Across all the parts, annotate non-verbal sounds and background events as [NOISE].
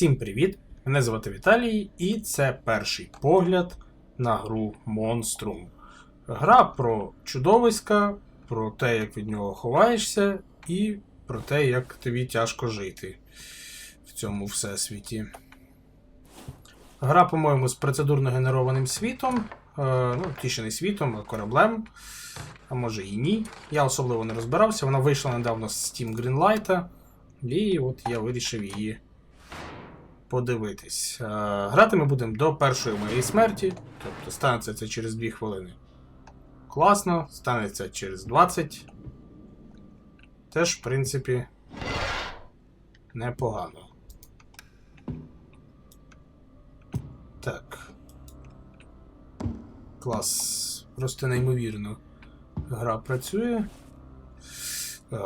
Всім привіт! Мене звати Віталій, і це перший погляд на гру Monstrum. Гра про чудовиська, про те, як від нього ховаєшся, і про те, як тобі тяжко жити в цьому всесвіті. Гра, по-моєму, з процедурно генерованим світом. Е, ну, тіше не світом, а кораблем. А може і ні. Я особливо не розбирався. Вона вийшла недавно з Steam Greenlight. І от я вирішив її подивитись. Е, Грати ми будемо до першої моєї смерті. Тобто станеться це через 2 хвилини. Класно, станеться через 20. Теж, в принципі, непогано. Так. Клас. Просто неймовірно. Гра працює. Е,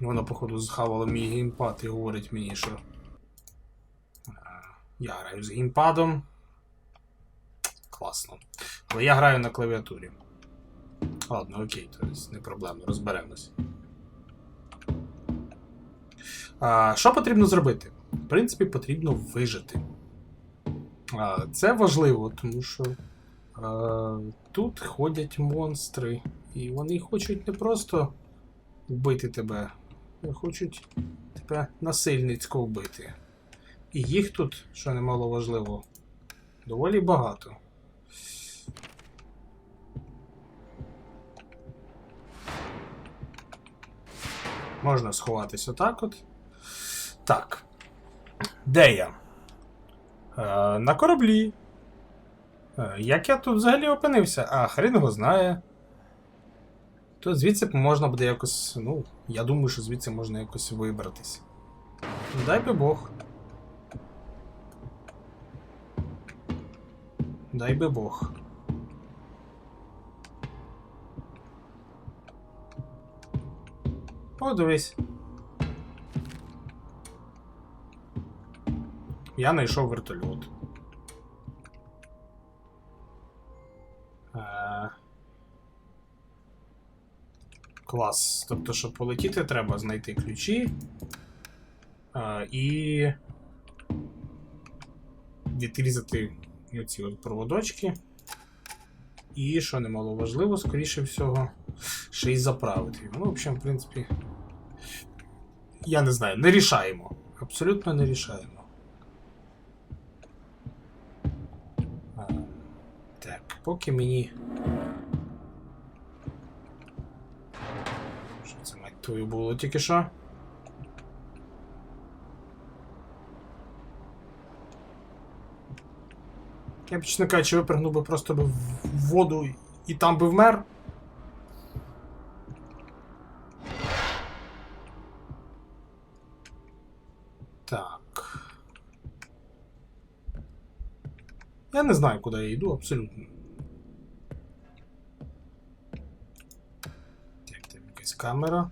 Воно, походу, зхавало мій геймпад і говорить мені, що. Я граю з геймпадом. Класно. Але я граю на клавіатурі. Ладно, окей, то не проблема, розберемось. Що потрібно зробити? В принципі, потрібно вижити. А, це важливо, тому що а, тут ходять монстри, і вони хочуть не просто вбити тебе, а хочуть тебе насильницько вбити. І їх тут, що немало важливо, доволі багато. Можна сховатись отак от. Так. Де я? Е, на кораблі. Е, як я тут взагалі опинився? А, хрен його знає. То звідси можна буде якось. Ну, я думаю, що звідси можна якось вибратись. Дай би Бог. Дай би Бог. О, дивись. Я знайшов вертольот. Е, Клас. Тобто, щоб полетіти, треба знайти ключі. е, І. Відрізати оці от проводочки. І, що немало важливо, скоріше всього, ще й заправити. Ну, в общем, в принципі. Я не знаю, не рішаємо. Абсолютно не рішаємо. Так, поки мені. Що це мать твою було тільки що? Я б, чесно кажучи, випрыгнув би просто би в воду і там би вмер. Так. Я не знаю, куди я йду, абсолютно. Так, там якась камера.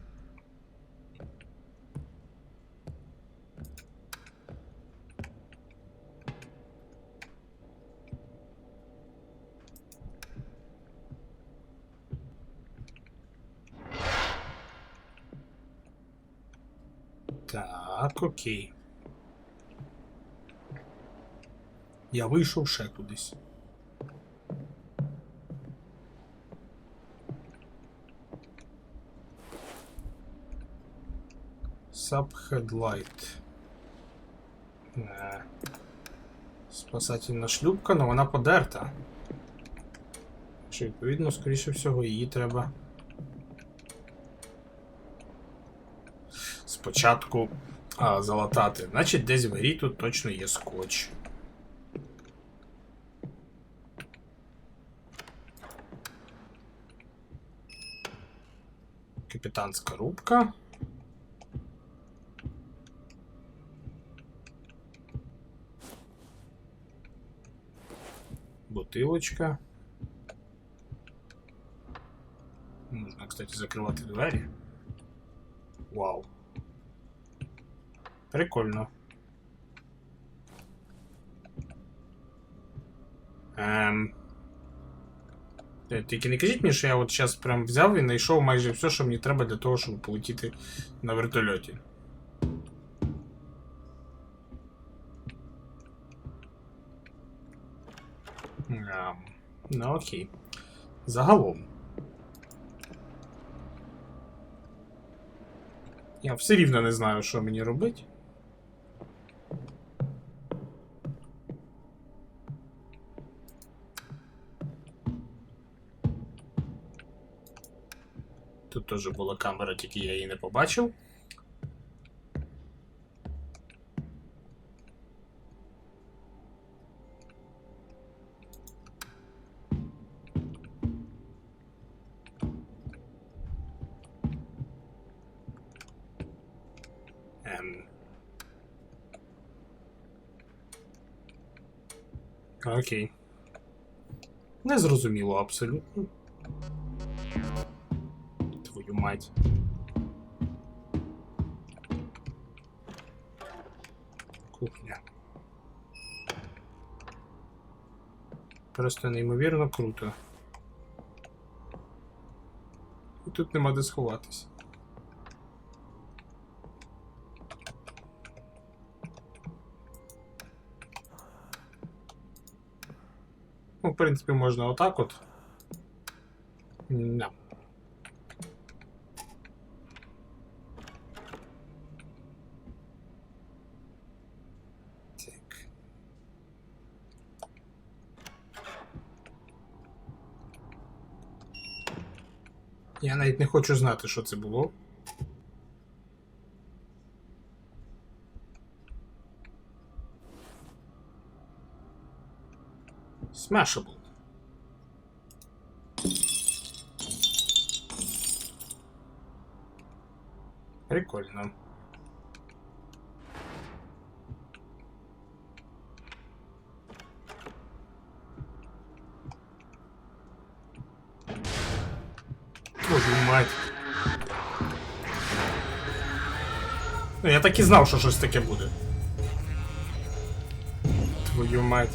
Так, окей. Я вийшов ще кудись. Subheadlight. Е, Спасательна шлюпка, але вона подерта. Чи відповідно, скоріше всього, її треба. Спочатку а, залатати. Значить, десь в грі тут точно є скотч. Капітанська рубка. Бутилочка. Можна, кстати, закривати двері. Вау. Прикольно. Ем... Е, тільки не кажіть мені, що я от зараз прям взяв і знайшов майже все, що мені треба для того, щоб полетіти на вертольоті. Ем. Ну окей. Загалом. Я все рівно не знаю, що мені робити. Тут теж була камера, тільки я її не побачив. Ем. Окей. Незрозуміло абсолютно. Твою мать. Кухня. Просто неймовірно круто. І тут нема де сховатись. Ну, в принципі, можна отак от. Да. Я навіть не хочу знати, що це було. Smashable. Прикольно. Твою мать. Ну, я так і знав, що щось таке буде. Твою мать.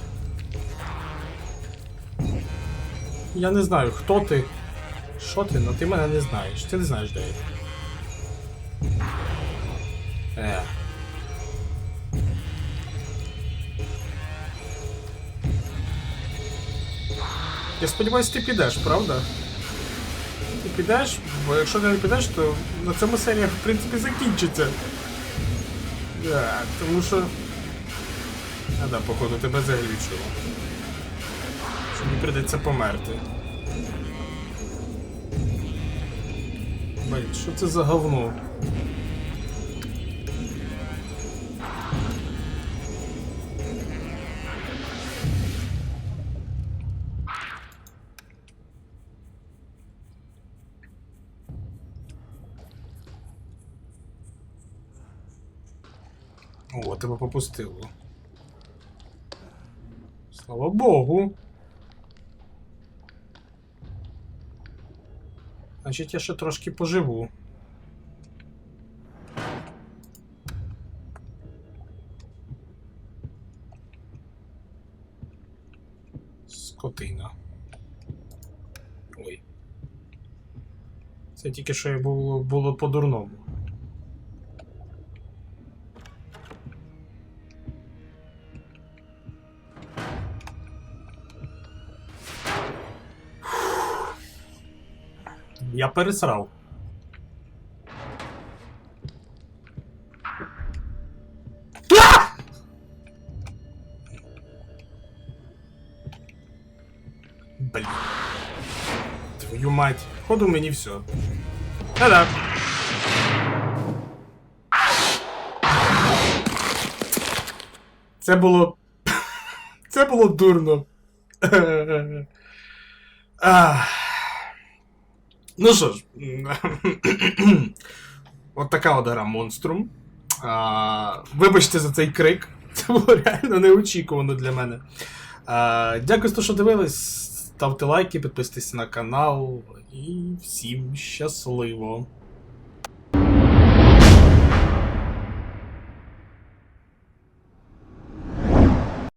Я не знаю, хто ти. Що ти, ну ти мене не знаєш. Ти не знаєш, де я. Е. Я сподіваюся, ти підеш, правда? Ти підеш, бо якщо не підеш, то на цьому серія, в принципі, закінчиться. Так, тому що. А да, походу, тебе заглючило. Що мені прийдеться померти. Блін, що це за говно? О, тебе попустило. Слава Богу. Значить, я ще трошки поживу. Скотина. Ой. Це тільки що я було, було по-дурному. Я пересрав. Блін. Твою мать. Ходу мені все. Та-да. Це було. [LAUGHS] Це було дурно. [LAUGHS] Ах. Ну що ж, [CLEARS THROAT] от така от гра Монструм. А, вибачте за цей крик. [LAUGHS] Це було реально неочікувано для мене. А, дякую, що дивились. Ставте лайки, підписуйтесь на канал. І всім щасливо!